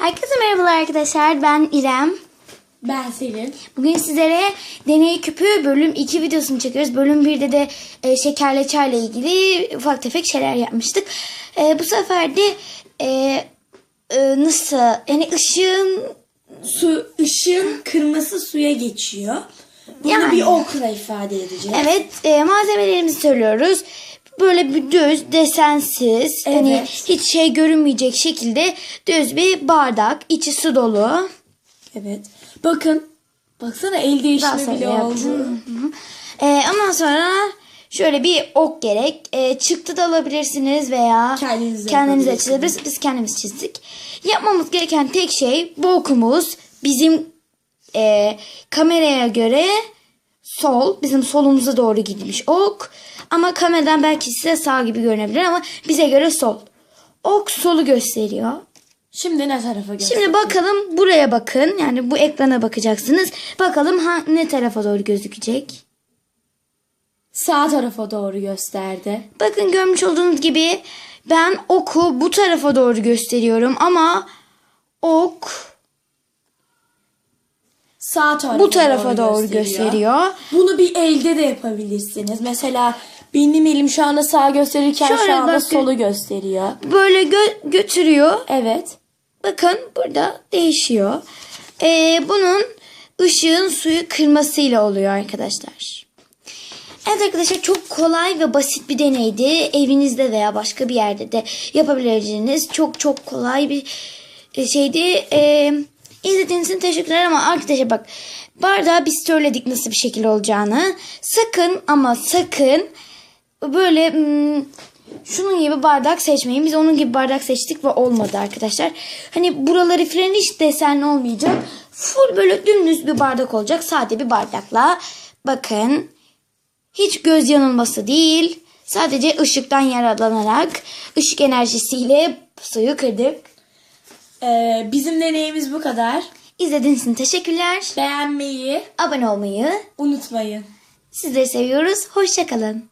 Herkese merhabalar arkadaşlar. Ben İrem. Ben Selin. Bugün sizlere deney küpü bölüm 2 videosunu çekiyoruz. Bölüm 1'de de e, şekerle çayla ilgili ufak tefek şeyler yapmıştık. E, bu sefer de e, e, nasıl yani ışığın Su, ışığın kırmızı suya geçiyor. Bunu Yani. bir okla ifade edeceğiz. evet e, malzemelerimizi söylüyoruz. Böyle bir düz, desensiz, hani Evet. hiç şey görünmeyecek şekilde düz bir bardak, içi su dolu. Evet. Bakın. Baksana el değişimi bile yaptım. oldu. Ee, ondan sonra şöyle bir ok gerek. Ee, çıktı da alabilirsiniz veya Kendiniz de kendiniz de yapabilirsiniz. çizebilirsiniz. Biz kendimiz çizdik. Yapmamız gereken tek şey bu okumuz bizim e, kameraya göre sol. Bizim solumuza doğru gitmiş ok. Ama kameradan belki size sağ gibi görünebilir ama bize göre sol. Ok solu gösteriyor. Şimdi ne tarafa göster? Şimdi bakalım buraya bakın. Yani bu ekrana bakacaksınız. Bakalım ha, ne tarafa doğru gözükecek. Sağ tarafa doğru gösterdi. Bakın görmüş olduğunuz gibi ben oku bu tarafa doğru gösteriyorum ama ok Sağ tarafa bu tarafa doğru gösteriyor. Bunu bir elde de yapabilirsiniz. Mesela benim elim şu anda sağ gösterirken Şöyle şu anda bakın. solu gösteriyor. Böyle gö- götürüyor. Evet. Bakın burada değişiyor. Ee, bunun ışığın suyu kırmasıyla oluyor arkadaşlar. Evet arkadaşlar çok kolay ve basit bir deneydi. Evinizde veya başka bir yerde de yapabileceğiniz çok çok kolay bir e, şeydi. Ee, izlediğiniz için teşekkürler ama arkadaşlar bak bardağı biz söyledik nasıl bir şekil olacağını. Sakın ama sakın böyle hmm, şunun gibi bardak seçmeyin. Biz onun gibi bardak seçtik ve olmadı arkadaşlar. Hani buraları falan hiç desenli olmayacak. Full böyle dümdüz bir bardak olacak. Sade bir bardakla. Bakın. Hiç göz yanılması değil. Sadece ışıktan yararlanarak ışık enerjisiyle suyu kırdık. Ee, bizim deneyimiz bu kadar. İzlediğiniz için teşekkürler. Beğenmeyi Abone olmayı. unutmayın. Sizleri seviyoruz. Hoşçakalın.